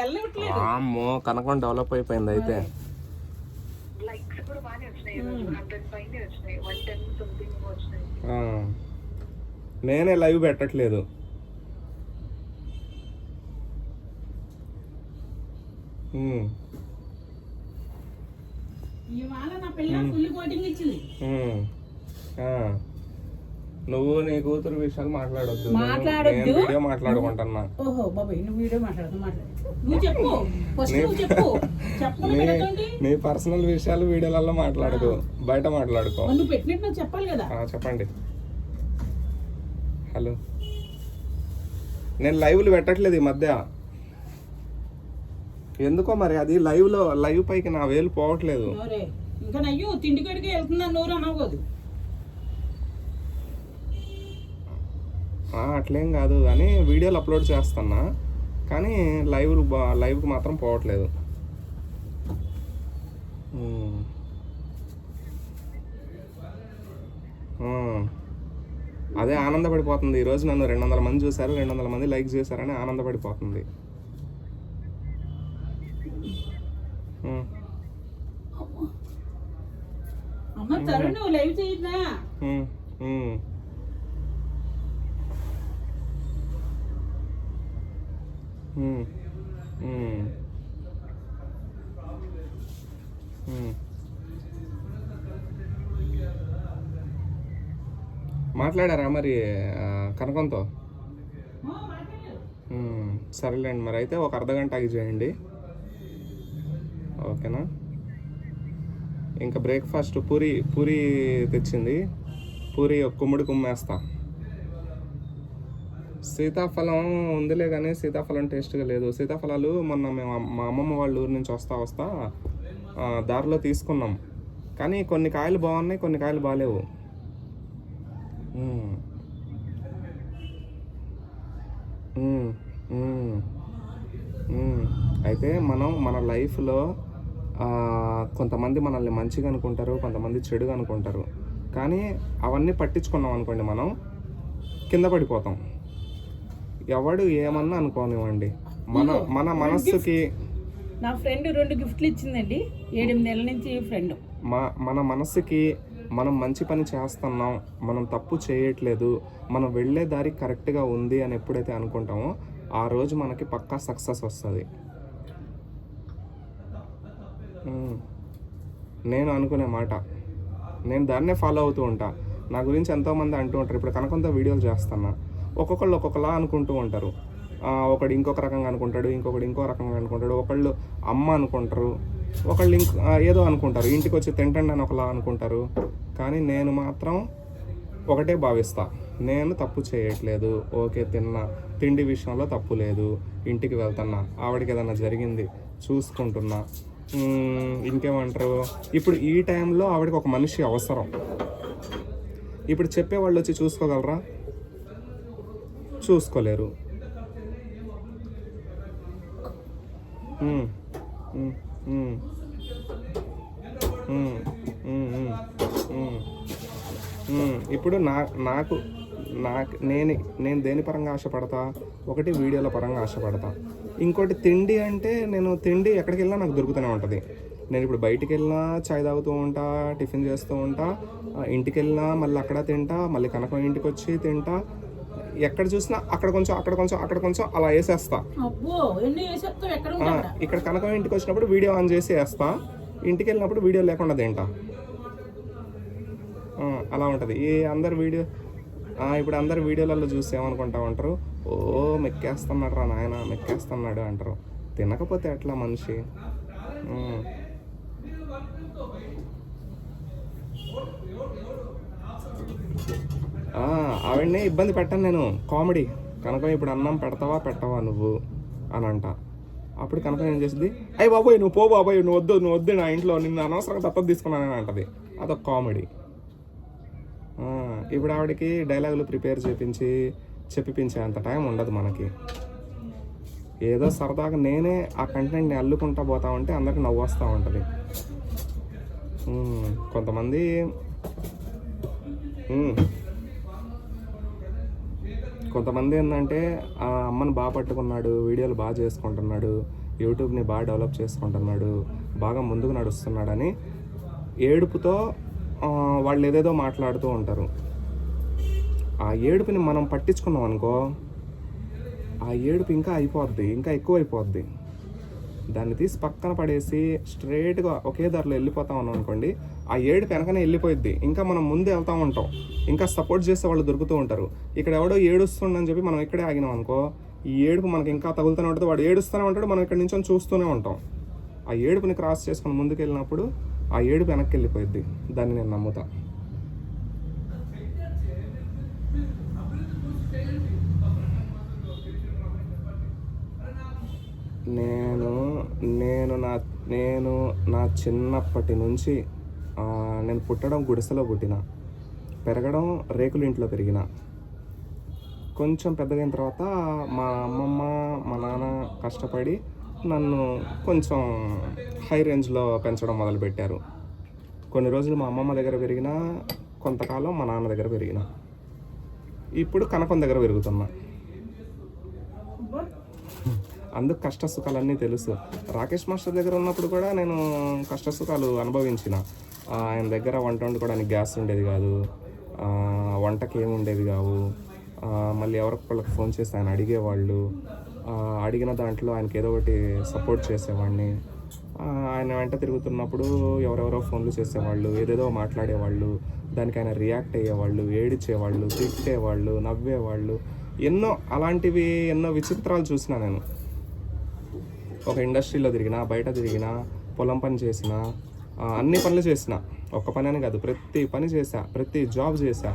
అమ్మో కనకం డెవలప్ అయిపోయింది అయితే. లైక్స్ కూడా బాగానే వచ్చినాయి. హండ్రెడ్ పైన వచ్చినాయి. వన్ టెన్ సంథింగ్ వచ్చినాయి. ఆ. నేనే లైవ్ పెట్టట్లేదు. ఇవాళ నా పిల్ల ఫుల్ కోటింగ్ ఇచ్చింది. నువ్వు నీ కూతురు విషయాలు మాట్లాడొద్దు. మాట్లాడొద్దు. వీడియో మాట్లాడుకుంటున్నా. ఓహో బాబాయ్ నువ్వు వీడియో మాట్లాడదు నువ్వు చెప్పు. ఫస్ట్ నువ్వు చెప్పు. నీ పర్సనల్ విషయాలు వీడియోలలో మాట్లాడుకో. బయట మాట్లాడుకో. నువ్వు పెట్టినట్టు చెప్పాలి కదా. ఆ, చెప్పండి. హలో. నేను లైవ్లు పెట్టట్లేదు ఈ మధ్య. ఎందుకో మరి అది లైవ్లో లైవ్ పైకి నా వేలు పోవట్లేదు. ఇంకా నయ్యో తిండి కడికి వెళ్తున్నా నోరు అట్లేం కాదు. కానీ వీడియోలు అప్లోడ్ చేస్తున్నా. కానీ లైవ్ లైవ్కి మాత్రం పోవట్లేదు. అదే ఆనందపడిపోతుంది. ఈరోజు నన్ను రెండు వందల మంది చూశారు రెండు వందల మంది లైక్ చేశారని ఆనందపడిపోతుంది. అమ్మ Tarun live Mm. Mm. Mm. మాట్లాడారా మరి కనకంతో? సరేలేండి మరి అయితే ఒక అర్ధ గంట ఆగి చేయండి. ఓకేనా? ఇంకా బ్రేక్ఫాస్ట్ పూరి పూరి తెచ్చింది. పూరి ఒక కుమ్ముడి కుమ్మేస్తా. సీతాఫలం ఉందిలే కానీ సీతాఫలం టేస్ట్గా లేదు. సీతాఫలాలు మొన్న మేము మా అమ్మమ్మ వాళ్ళ ఊరు నుంచి వస్తా వస్తా దారిలో తీసుకున్నాం. కానీ కొన్ని కాయలు బాగున్నాయి కొన్ని కాయలు బాగాలేవు అయితే మనం మన లైఫ్లో కొంతమంది మనల్ని మంచిగా అనుకుంటారు కొంతమంది చెడుగా అనుకుంటారు. కానీ అవన్నీ పట్టించుకున్నాం అనుకోండి మనం కింద పడిపోతాం. ఎవడు ఏమన్నా అనుకోనివ్వండి. మన మన మనస్సుకి నా ఫ్రెండ్ రెండు గిఫ్ట్లు ఇచ్చిందండి. ఏడెనిమిది నెలల నుంచి ఫ్రెండ్ మా మన మనసుకి మనం మంచి పని చేస్తున్నాం మనం తప్పు చేయట్లేదు మనం వెళ్ళే దారి కరెక్ట్గా ఉంది అని ఎప్పుడైతే అనుకుంటామో ఆ రోజు మనకి పక్కా సక్సెస్ వస్తుంది. నేను అనుకునే మాట. నేను దాన్నే ఫాలో అవుతూ ఉంటా. నా గురించి ఎంతోమంది అంటూ ఉంటారు. ఇప్పుడు కనకంతో వీడియోలు చేస్తున్నా. ఒక్కొక్కళ్ళు ఒక్కొక్కలా అనుకుంటూ ఉంటారు. ఒకడు ఇంకొక రకంగా అనుకుంటాడు ఇంకొకడు ఇంకో రకంగా అనుకుంటాడు. ఒకళ్ళు అమ్మ అనుకుంటారు ఒకళ్ళు ఇంక ఏదో అనుకుంటారు. ఇంటికి వచ్చి తింటండి అని ఒకలా అనుకుంటారు. కానీ నేను మాత్రం ఒకటే భావిస్తా. నేను తప్పు చేయట్లేదు. ఓకే తిన్నా. తిండి విషయంలో తప్పు లేదు. ఇంటికి వెళ్తున్నా. ఆవిడకి ఏదైనా జరిగింది చూసుకుంటున్నా. ఇంకేమంటారు? ఇప్పుడు ఈ టైంలో ఆవిడకి ఒక మనిషి అవసరం. ఇప్పుడు చెప్పేవాళ్ళు వచ్చి చూసుకోగలరా? చూసుకోలేరు. ఇప్పుడు నా నాకు నాకు నేను నేను దేని పరంగా ఆశపడతా? ఒకటి వీడియోల పరంగా ఆశపడతా. ఇంకోటి తిండి అంటే నేను తిండి ఎక్కడికి వెళ్ళినా నాకు దొరుకుతూనే ఉంటుంది. నేను ఇప్పుడు బయటికి వెళ్ళినా చాయ్ తాగుతూ ఉంటా టిఫిన్ చేస్తూ ఉంటా ఇంటికి వెళ్ళినా మళ్ళీ అక్కడ తింటా మళ్ళీ కనకం ఇంటికి వచ్చి తింటా ఎక్కడ చూసినా అక్కడ కొంచెం అక్కడ కొంచెం అక్కడ కొంచెం అలా వేసేస్తా. ఇక్కడ కనకం ఇంటికి వచ్చినప్పుడు వీడియో ఆన్ చేసి వేస్తా. ఇంటికి వెళ్ళినప్పుడు వీడియో లేకుండా తింటా. అలా ఉంటుంది. ఈ అందరు వీడియో ఇప్పుడు అందరు వీడియోలలో చూసి ఏమనుకుంటా ఉంటారు? ఓ మెక్కేస్తున్నాడు రా నాయన మెక్కేస్తున్నాడు అంటారు. తినకపోతే ఎట్లా మనిషి ఉమ్. ఆ, ఆవిడనే ఇబ్బంది పెట్టను నేను. కామెడీ. కనుక ఇప్పుడు అన్నం పెడతావా పెట్టవా నువ్వు? అని అంట అప్పుడు కనుక ఏం చేసింది? అయ్యి బాబోయ్ నువ్వు పో బాబోయ్ నువ్వు వద్దు నువ్వు వద్దు నా ఇంట్లో నిన్ను అనవసరంగా దత్తత తీసుకున్నానని అంటది. అదొక కామెడీ. ఇప్పుడు ఆవిడకి డైలాగులు ప్రిపేర్ చేపించి చెప్పిపించే అంత టైం ఉండదు మనకి. ఏదో సరదాగా నేనే ఆ కంటెంట్ని అల్లుకుంటా పోతా ఉంటే అందరికి నవ్వు వస్తూ ఉంటుంది. కొంతమంది కొంతమంది ఏంటంటే ఆ అమ్మని బాగా పట్టుకున్నాడు వీడియోలు బాగా చేసుకుంటున్నాడు యూట్యూబ్ని బాగా డెవలప్ చేసుకుంటున్నాడు బాగా ముందుకు నడుస్తున్నాడని ఏడుపుతో వాళ్ళు ఏదేదో మాట్లాడుతూ ఉంటారు. ఆ ఏడుపుని మనం పట్టించుకున్నాం అనుకో ఆ ఏడుపు ఇంకా అయిపోద్ది ఇంకా ఎక్కువ అయిపోద్ది దాన్ని తీసి పక్కన పడేసి స్ట్రైట్గా ఒకే దారిలో వెళ్ళిపోతాం అన్నాం అనుకోండి ఆ ఏడు పెనకనే వెళ్ళిపోయిద్ది. ఇంకా మనం ముందే వెళ్తా ఉంటాం. ఇంకా సపోర్ట్ చేసే వాళ్ళు దొరుకుతూ ఉంటారు. ఇక్కడ ఎవడో ఏడుస్తుండని చెప్పి మనం ఇక్కడే ఆగినాం అనుకో ఈ ఏడుపు మనకి ఇంకా తగులుతూనే ఉంటుంది. వాడు ఏడుస్తూనే ఉంటాడు మనం ఇక్కడ నుంచి చూస్తూనే ఉంటాం. ఆ ఏడుపుని క్రాస్ చేసుకొని ముందుకు వెళ్ళినప్పుడు ఆ ఏడుపు వెనక్కి వెళ్ళిపోయిద్ది. దాన్ని నేను నమ్ముతాను నేను నేను నా నేను నా చిన్నప్పటి నుంచి నేను పుట్టడం గుడిసెలో పుట్టిన. పెరగడం రేకుల ఇంట్లో పెరిగిన. కొంచెం పెద్దగైన తర్వాత మా అమ్మమ్మ మా నాన్న కష్టపడి నన్ను కొంచెం హై రేంజ్లో పెంచడం మొదలుపెట్టారు. కొన్ని రోజులు మా అమ్మమ్మ దగ్గర పెరిగిన కొంతకాలం మా నాన్న దగ్గర పెరిగిన. ఇప్పుడు కనకం దగ్గర పెరుగుతున్నా. అందుకు కష్ట సుఖాలన్నీ తెలుసు. రాకేష్ మాస్టర్ దగ్గర ఉన్నప్పుడు కూడా నేను కష్ట సుఖాలు అనుభవించిన. ఆయన దగ్గర వంట వండుకోవడానికి గ్యాస్ ఉండేది కాదు. వంటకి ఏమి కావు. మళ్ళీ మళ్ళీ ఎవరికొకళ్ళకి ఫోన్ చేసి ఆయన అడిగేవాళ్ళు. అడిగిన దాంట్లో ఆయనకి ఏదో ఒకటి సపోర్ట్ చేసేవాడిని. ఆయన వెంట తిరుగుతున్నప్పుడు ఎవరెవరో ఫోన్లు చేసేవాళ్ళు ఏదేదో మాట్లాడేవాళ్ళు దానికి ఆయన రియాక్ట్ అయ్యేవాళ్ళు ఏడిచేవాళ్ళు తిట్టేవాళ్ళు నవ్వేవాళ్ళు. ఎన్నో అలాంటివి ఎన్నో విచిత్రాలు చూసిన నేను. ఒక ఇండస్ట్రీలో తిరిగిన బయట తిరిగిన పొలం పని చేసిన అన్ని పనులు చేసిన. ఒక్క పని అని కాదు ప్రతి పని చేశా ప్రతి జాబ్ చేశా.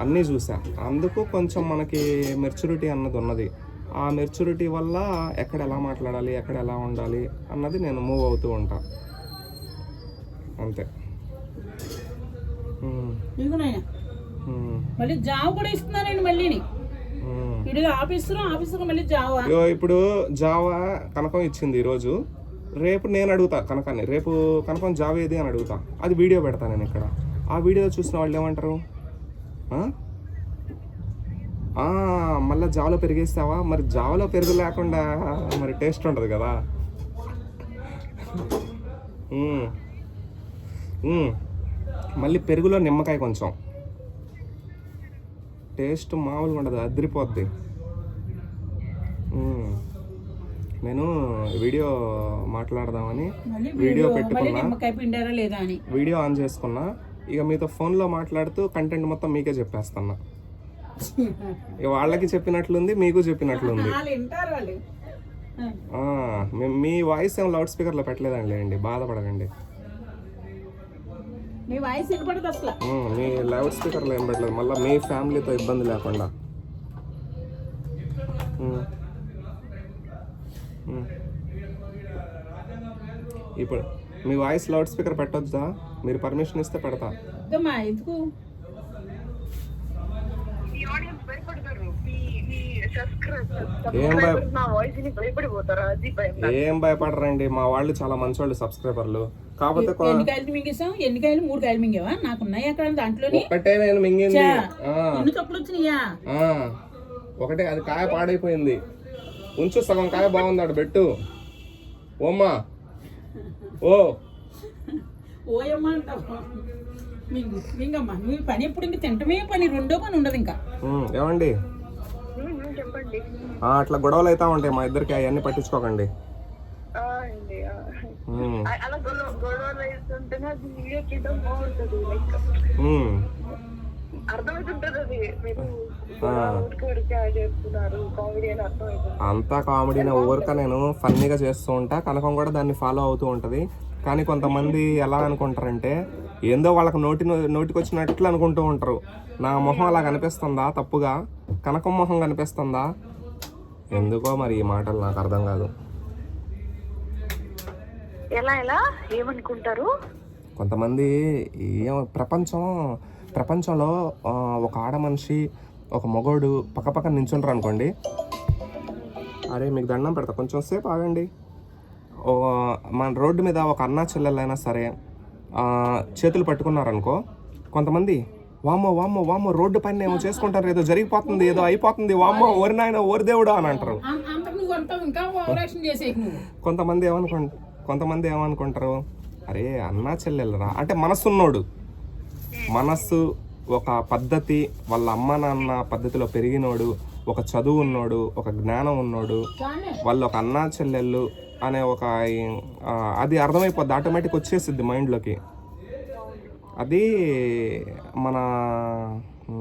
అన్నీ చూసా అందుకు కొంచెం మనకి మెచ్యూరిటీ అన్నది ఉన్నది. ఆ మెచ్యూరిటీ వల్ల ఎక్కడ ఎలా మాట్లాడాలి ఎక్కడ ఎలా ఉండాలి అన్నది నేను మూవ్ అవుతూ ఉంటా. అంతే. మళ్ళీ జాబ్ కూడా మళ్ళీ ఇగో ఇప్పుడు జావా కనకం ఇచ్చింది ఈరోజు. రేపు నేను అడుగుతా కనకాన్ని. రేపు కనకం జావా ఏది అని అడుగుతా. అది వీడియో పెడతా నేను ఇక్కడ. ఆ వీడియో చూసిన వాళ్ళు ఏమంటారు? మళ్ళీ జావలో పెరిగేస్తావా మరి జావలో పెరుగు లేకుండా మరి టేస్ట్ ఉంటుంది కదా. మళ్ళీ పెరుగులో నిమ్మకాయ కొంచెం. టేస్ట్ మామూలుగా ఉండదు అదిరిపోద్ది. నేను వీడియో మాట్లాడదామని వీడియో పెట్టుకున్నా. వీడియో ఆన్ చేసుకున్నా. ఇక మీతో ఫోన్లో మాట్లాడుతూ కంటెంట్ మొత్తం మీకే చెప్పేస్తున్నా. ఇక వాళ్ళకి చెప్పినట్లుంది మీకు చెప్పినట్లుంది. మీ- వాయిస్ ఏం లౌడ్ స్పీకర్లో పెట్టలేదండి బాధపడకండి. మీ వాయిస్ వినపడదు అసలు. మీ లౌడ్ స్పీకర్లో ఏం పెట్టలేదు. మళ్ళీ మీ ఫ్యామిలీతో ఇబ్బంది లేకుండా. ఇప్పుడు మీ వాయిస్ లౌడ్ స్పీకర్ పెట్టొచ్చా మీరు పర్మిషన్ ఇస్తే పెడతా. ఎందుకు మీ ఆడియన్స్ భయపడతారు మీ మీ సబ్స్క్రైబ్ ఏం భయ ఏం భయపడరండి? మా వాళ్ళు చాలా మంచోళ్ళు సబ్స్క్రైబర్లు కాకపోతే ఎన్ని కాయలు మింగేసాం ఎన్ని కాయలు మూడు కాయలు మింగావా? నాకు ఉన్నాయి అక్కడ దాంట్లోని? ఒక్కటే నేను మింగింది. ఆ, ఎన్ని కప్పులు వచ్చినాయా? ఆ. ఒకటే అది కాయ పాడైపోయింది. ఉంచు సగం కాయ బాగుంది ఆడ పెట్టు. ఓమ్మా. ఓ. ఓయమ్మా మింగమ్మా. నువ్వు పని ఎప్పుడు ఇంక తింటమే పని రెండో పని ఉండదు ఇంకా. ఏమండి? అట్లా గొడవలు అవుతా ఉంటాయి మా ఇద్దరికి అవన్నీ పట్టించుకోకండి. కామెడీ అంతా కామెడీని ఊరక నేను ఫన్నీగా చేస్తూ ఉంటా కనకం కూడా దాన్ని ఫాలో అవుతూ ఉంటుంది. కానీ కొంతమంది ఎలా అనుకుంటారంటే ఏందో వాళ్ళకి నోటి నోటికి వచ్చినట్లు అనుకుంటూ ఉంటారు. నా మొహం అలా కనిపిస్తుందా? తప్పుగా? కనకం మొహం కనిపిస్తుందా? ఎందుకో మరి ఈ మాటలు నాకు అర్థం కాదు. ఎలా ఎలా? ఏమనుకుంటారు? కొంతమంది ఏం ప్రపంచం ప్రపంచంలో ఒక ఆడ మనిషి ఒక మగోడు పక్కపక్కన నించుంటారు అనుకోండి అరే మీకు దండం పెడతా. కొంచెం సేపు ఆగండి. మన రోడ్డు మీద ఒక అన్నా చెల్లెలైనా సరే చేతులు పట్టుకున్నారనుకో కొంతమంది వామ్మో వామ్మో వామ్మో రోడ్డు పైన ఏమో చేసుకుంటారు ఏదో జరిగిపోతుంది ఏదో అయిపోతుంది వామ్మో ఓరి నాయన ఓరి దేవుడు అని అంటారు. కొంతమంది ఏమనుకు కొంతమంది ఏమనుకుంటారు అరే అన్నా చెల్లెలరా అంటే మనస్సు ఉన్నోడు మనస్సు ఒక పద్ధతి వాళ్ళ అమ్మ నాన్న పద్ధతిలో పెరిగినోడు ఒక చదువు ఉన్నోడు ఒక జ్ఞానం ఉన్నోడు వాళ్ళు ఒక అన్నా చెల్లెళ్ళు అనే ఒక అది అర్థమైపోద్ది ఆటోమేటిక్ వచ్చేసిద్ది మైండ్లోకి అది మన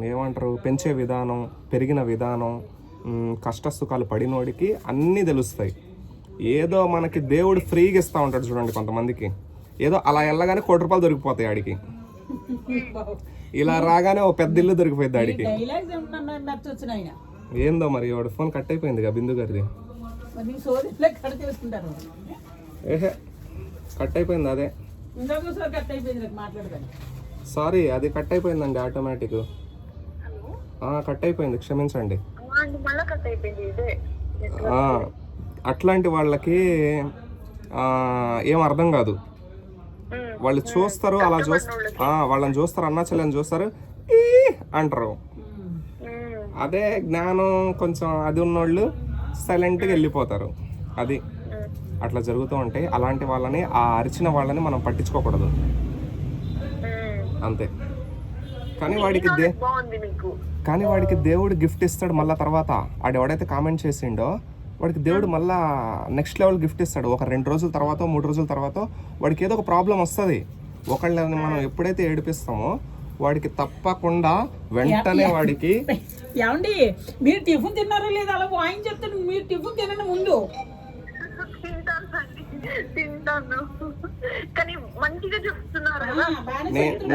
ఏమంటారు పెంచే విధానం పెరిగిన విధానం కష్ట సుఖాలు పడినోడికి అన్నీ తెలుస్తాయి. ఏదో మనకి దేవుడు ఫ్రీగా ఇస్తూ ఉంటాడు చూడండి కొంతమందికి. ఏదో అలా వెళ్ళగానే కోటి రూపాయలు దొరికిపోతాయి ఆడికి. ఇలా రాగానే ఓ పెద్ద ఇల్లు దొరికిపోయింది ఆడికి. ఏందో మరి వాడు ఫోన్ కట్ అయిపోయిందిగా బిందు గారిది. మరి చేసుకుంటారు ఏహే కట్ అయిపోయింది అదే? ఇందాక సార్ కట్ అయిపోయింది నాకు మాట్లాడదాన్ని సారీ అది కట్ అయిపోయిందండి ఆటోమేటిక్ హలో? కట్ అయిపోయింది క్షమించండి. కట్ అట్లాంటి వాళ్ళకి ఆ, ఏం అర్థం కాదు. వాళ్ళు చూస్తారు అలా చూస్తారు వాళ్ళని చూస్తారు అన్నా చెల్లెని చూస్తారు అంటారు. అదే జ్ఞానం కొంచెం అది ఉన్నోళ్ళు. సైలెంట్గా వెళ్ళిపోతారు. అది. అట్లా జరుగుతూ ఉంటాయి అలాంటి వాళ్ళని ఆ అరిచిన వాళ్ళని మనం పట్టించుకోకూడదు. అంతే. కానీ వాడికి దే కానీ వాడికి దేవుడు గిఫ్ట్ ఇస్తాడు మళ్ళా తర్వాత. ఆడు ఎవడైతే కామెంట్ చేసిండో వాడికి దేవుడు మళ్ళా నెక్స్ట్ లెవెల్ గిఫ్ట్ ఇస్తాడు. ఒక రెండు రోజుల తర్వాత మూడు రోజుల తర్వాత వాడికి ఏదో ఒక ప్రాబ్లం వస్తుంది. ఒకళ్ళని మనం ఎప్పుడైతే ఏడిపిస్తామో వాడికి తప్పకుండా వెంటనే వాడికి ఏమండి మీరు టిఫిన్ తిన్నారో లేదా అలా వాయిన్ చెప్తాను మీరు టిఫిన్ తినండి ముందు. తింటాను కానీ మంచిగా చెప్తున్నారు.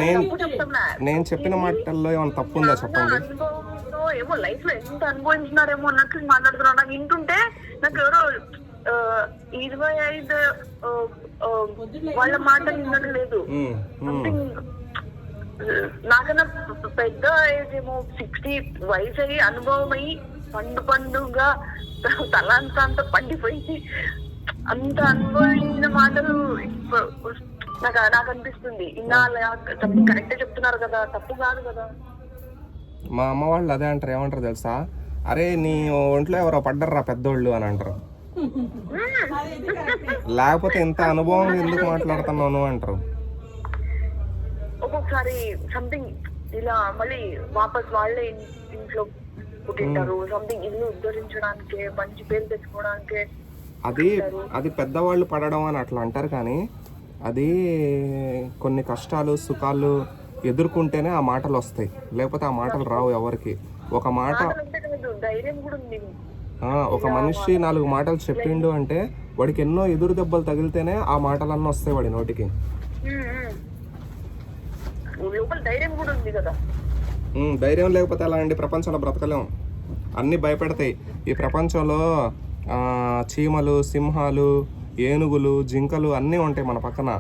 నేను తప్పు చెప్తున్నా నేను చెప్పిన మాటల్లో ఏమైనా తప్పు ఉందా చెప్పండి. అనుభవంతో ఏమో లైఫ్లో ఎంత అనుభవించినారేమో అన్నట్లు మాట్లాడుతున్నారు నాకు వింటుంటే నాకు ఎవరో ఇరవై ఐదు వాళ్ళ మాట విన్నట్టు లేదు. సంథింగ్ నాకన్నా పెద్ద ఏజ్ ఏమో సిక్స్టీ వయసు అయ్యి అనుభవం అయ్యి పండు పండుగా తల అంతా అంత పండిపోయి అంత అనుభవించిన మాటలు నాకు నాకు అనిపిస్తుంది. ఇన్నాళ్ళ కరెక్టే చెప్తున్నారు కదా తప్పు కాదు కదా. మా అమ్మ వాళ్ళు అదే అంటారు ఏమంటారు తెలుసా? అరే నీ ఒంట్లో ఎవరో పడ్డర్రా పెద్దోళ్ళు అని అంటారు. లేకపోతే ఇంత అనుభవం ఎందుకు మాట్లాడుతున్నాను అంటారు. ఒక్కొక్కసారి సంథింగ్ ఇలా మళ్ళీ వాపస్ వాళ్ళే ఇంట్లో పుట్టింటారు. సంథింగ్ ఇల్లు ఉద్ధరించడానికి మంచి పేరు తెచ్చుకోవడానికి అది అది పెద్దవాళ్ళు పడడం అని అట్లా అంటారు కానీ అది కొన్ని కష్టాలు సుఖాలు ఎదుర్కొంటేనే ఆ మాటలు వస్తాయి. లేకపోతే ఆ మాటలు రావు ఎవరికి. ఒక మాట ఒక మనిషి నాలుగు మాటలు చెప్పిండు అంటే వాడికి ఎన్నో ఎదురు దెబ్బలు తగిలితేనే ఆ మాటలన్నీ వస్తాయి వాడి నోటికి. లోపల ధైర్యం కూడా ఉంది కదా. ధైర్యం లేకపోతే ఎలా అండి? ప్రపంచంలో బ్రతకలేం. అన్నీ భయపెడతాయి. ఈ ప్రపంచంలో చీమలు సింహాలు ఏనుగులు జింకలు అన్నీ ఉంటాయి మన పక్కన.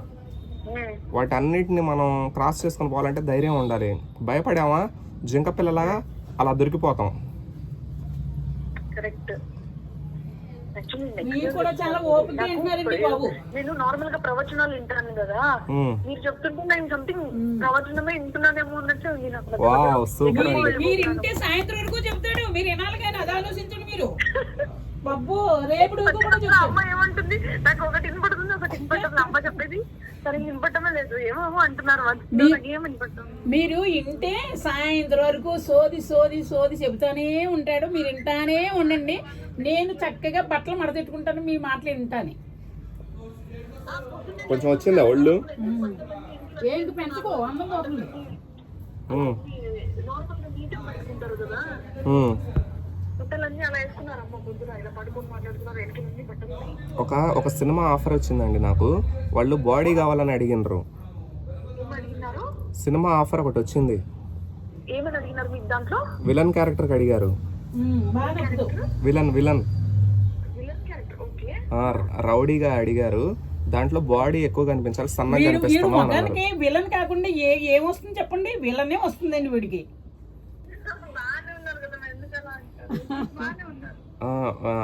వాటి అన్నిటిని మనం క్రాస్ చేసుకొని పోవాలంటే ధైర్యం ఉండాలి. భయపడామా? జింక పిల్లలాగా అలా దొరికిపోతాం. కరెక్ట్ నేను నార్మల్గా ప్రవచనాలు వింటాను కదా. ఉమ్. మీరు చెప్తుంటే నేను సంథింగ్ ప్రవచనమే వింటున్నానేమో అన్నట్టు మీరు మీరు ఇంటే సాయంత్రం వరకు చెప్తాడు. మీరు వినాలి కానీ అది ఆలోచించండి మీరు. బాబు రేపు కూడా మా చెప్తాడు అమ్మ ఏమంటుంది? నాకు ఒకటి వినపడుతుంది ఒకటి వినపడుతుంది. అమ్మ చెప్పేది సరే వినపడమే లేదు. ఏమేమో అంటున్నారు మీరు ఇంటే సాయంత్రం వరకు సోది సోది సోది చెబుతానే ఉంటాడు. మీరు వింటానే ఉండండి. నేను చక్కగా బట్టలు మడతెట్టుకుంటాను మీ మాటలు వింటాను. కొంచెం వచ్చిందా ఒళ్ళు? ఏంటి పెంచుకో అందం ఒక ఒక సినిమా ఆఫర్ వచ్చిందండి నాకు. వాళ్ళు బాడీ కావాలని అడిగినరు. సినిమా ఆఫర్ ఒకటి వచ్చింది. విలన్ క్యారెక్టర్కి అడిగారు. Villain villain villain. Character okay. ఆ, రౌడీగా అడిగారు. దాంట్లో బాడీ ఎక్కువ కనిపించాలి సన్నగా మొగానికి విలన్ కాకుండా ఏ ఏమొస్తుంది చెప్పండి. విలనే వస్తుందండి వీడికి.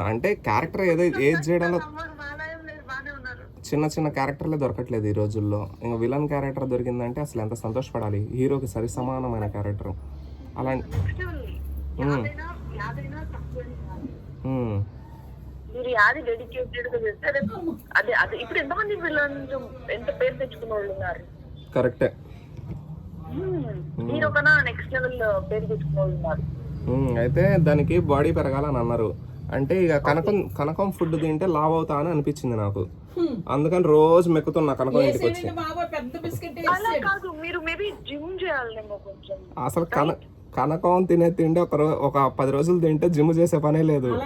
అంటే క్యారెక్టర్ ఏదో ఏది చేయడంలో చిన్న చిన్న క్యారెక్టర్లే దొరకట్లేదు ఈ రోజుల్లో. ఇంకా విలన్ క్యారెక్టర్ దొరికిందంటే అసలు ఎంత సంతోషపడాలి? హీరోకి సరి సమానమైన క్యారెక్టర్ అలా నెక్స్ట్ యాదైనా యాదైనా తక్కువ కాదు. ఉమ్, మీరు యాది డెడికేటెడ్గా చేస్తే రేపు అదే అదే. ఇప్పుడు ఎంతమంది విలన్స్ ఎంత పేరు తెచ్చుకున్న వాళ్ళు ఉన్నారు? కరెక్టే మీరు ఒక నెక్స్ట్ లెవెల్ పేరు తెచ్చుకున్న వాళ్ళు ఉన్నారు. ఉమ్, అయితే దానికి బాడీ పెరగాలని అన్నారు. అంటే ఇక కనకం కనకం ఫుడ్ తింటే లావ్ అవుతా అని అనిపించింది నాకు. అందుకని రోజు మెక్కుతున్నా కనకం ఇంటికి వచ్చి వేసేయండి బాబా పెద్ద బిస్కెట్ అలా కాదు మీరు మేబీ జిమ్ చేయాలేమో కొంచెం. అసలు కన కనకం తినే తిండి ఒక ఒక పది రోజులు తింటే జిమ్ చేసే పనే లేదు.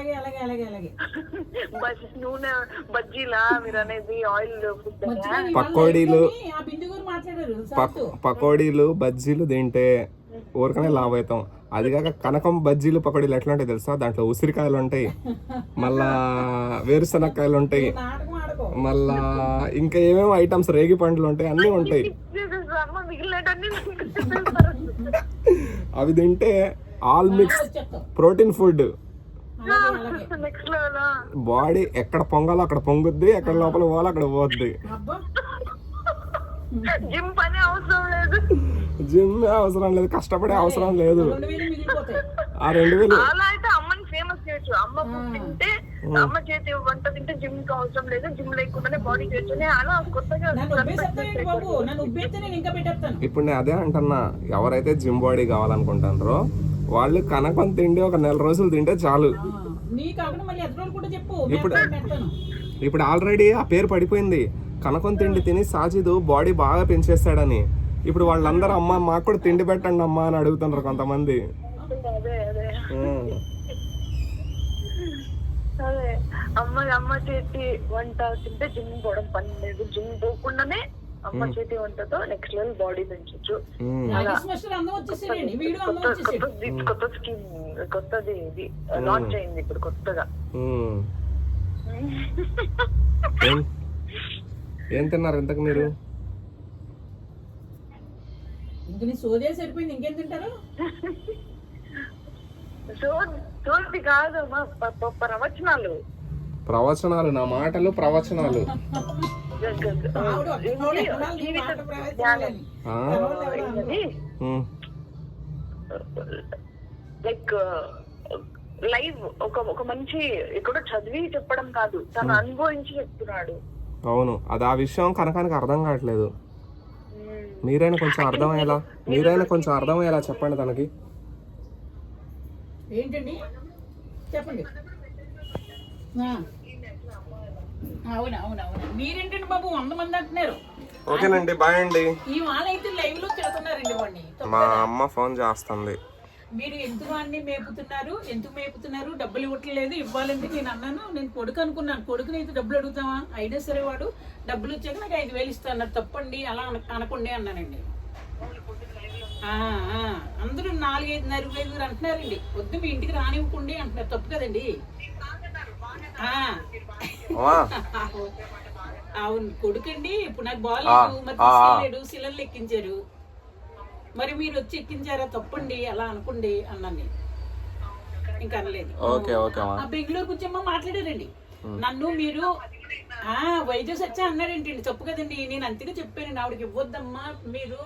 పకోడీలు. పకోడీలు బజ్జీలు తింటే ఊరకనే లావ్ అవుతాం అది కాక కనకం బజ్జీలు పకోడీలు ఎట్లా ఉంటాయి తెలుసా? దాంట్లో ఉసిరికాయలు ఉంటాయి మళ్ళా వేరుశనక్కాయలు ఉంటాయి నాటకం ఆడుకో మళ్ళా ఇంకా ఏమేమి ఐటమ్స్ రేగి పండ్లు ఉంటాయి అన్నీ ఉంటాయి. అవి తింటే all mix protein food. Body ఎక్కడ పొంగాలో అక్కడ పొంగుద్ది ఎక్కడ లోపల పోవాలో అక్కడ పోద్ది. అబ్బా. జిమ్ పని అవసరం లేదు. జిమ్ అవసరం లేదు కష్టపడే అవసరం లేదు. ఆ రెండు వేలు. అలా అయితే అమ్మని ఫేమస్ చేయొచ్చు. అమ్మ తింటే అమ్మ చేతి వంట తింటే జిమ్కి అవసరం లేదు జిమ్ లేకుండానే బాడీ చేయొచ్చు అలా కొత్తగా ఇప్పుడు నేను అదే అంటున్నా. ఎవరైతే జిమ్ బాడీ కావాలనుకుంటారో వాళ్ళు కనకం తిండి ఒక నెల రోజులు తింటే చాలు. ఇప్పుడు- ఇప్పుడు ఆల్రెడీ ఆ పేరు పడిపోయింది. కనకం తిండి తిని సాజిద్ బాడీ బాగా పెంచేస్తాడని. ఇప్పుడు వాళ్ళందరూ అమ్మ మాకు కూడా తిండి పెట్టండి అమ్మా అని అడుగుతున్నారు కొంతమంది. అదే అదే. ఉమ్. అదే అమ్మ అమ్మ చేతి వంట తింటే జిమ్ పోవడం పని లేదు. జిమ్ పోకుండానే అమ్మ చేతి వంటతో నెక్స్ట్ లెవెల్ బాడీ పెంచొచ్చు. కొత్త స్కీమ్ కొత్తది ఇది. లాంచ్ అయింది ఇప్పుడు కొత్తగా. ఏం తిన్నారు ఇంతకు మీరు? ఇంక నీ సోదే సరిపోయింది ఇంకేం తింటారు? సోది కాదు ప్రవచనాలు. ప్రవచనాలు నా మాటలు ప్రవచనాలు. లైక్ లైవ్ ఒక ఒక మంచి ఎక్కడో చదివి చెప్పడం కాదు తను అనుభవించి చెప్తున్నాడు. అవును. అది ఆ విషయం కనకానికి అర్థం కావట్లేదు. మీరైనా కొంచెం అర్థమయ్యేలా మీరైనా కొంచెం అర్థమయ్యేలా చెప్పండి తనకి. ఏంటండి? చెప్పండి. ఆ. అవును అవును అవును. మీరేంటండి బాబు? వంద మంది అంటున్నారు. ఓకేనండి బాయ్ అండి. ఈ వాళ్ళ అయితే లైవ్లో తిడుతున్నారండి వాడిని. మా అమ్మ ఫోన్ చేస్తుంది. మీరు ఎందుకు వాడిని మేపుతున్నారు? ఎందుకు మేపుతున్నారు? డబ్బులు ఇవ్వట్లేదు ఇవ్వాలంటే నేను అన్నాను. నేను కొడుకు అనుకున్నాను. కొడుకుని అయితే డబ్బులు అడుగుతావా? అయినా సరే వాడు డబ్బులు వచ్చాక నాకు ఐదు వేలు ఇస్తా అన్నారు. తప్పండి అలా అన- అనకండి అన్నానండి. ఆ, ఆ, అందరూ నాలుగైదు నలుగురు అంటున్నారండి. వద్దు మీ ఇంటికి రానివ్వకండి అంటున్నారు. తప్పు కదండి. అవును. కొడుకండి ఇప్పుడు నాకు బాగాలేదు మరి తీసుకెళ్ళాడు. శిలలు ఎక్కించారు మరి మీరు వచ్చి ఎక్కించారా? తప్పండి అలా అనుకోండి అన్నాను నేను ఇంకా అనలేదు. ఓకే ఓకే అమ్మా. ఆ బెంగళూరుకు వచ్చేమ్మా మాట్లాడారండి. నన్ను మీరు ఆ వైద్య సత్య అన్నారేంటండి తప్పు కదండి నేను అంతగా చెప్పానండి ఆవిడకి ఇవ్వద్దమ్మా మీరు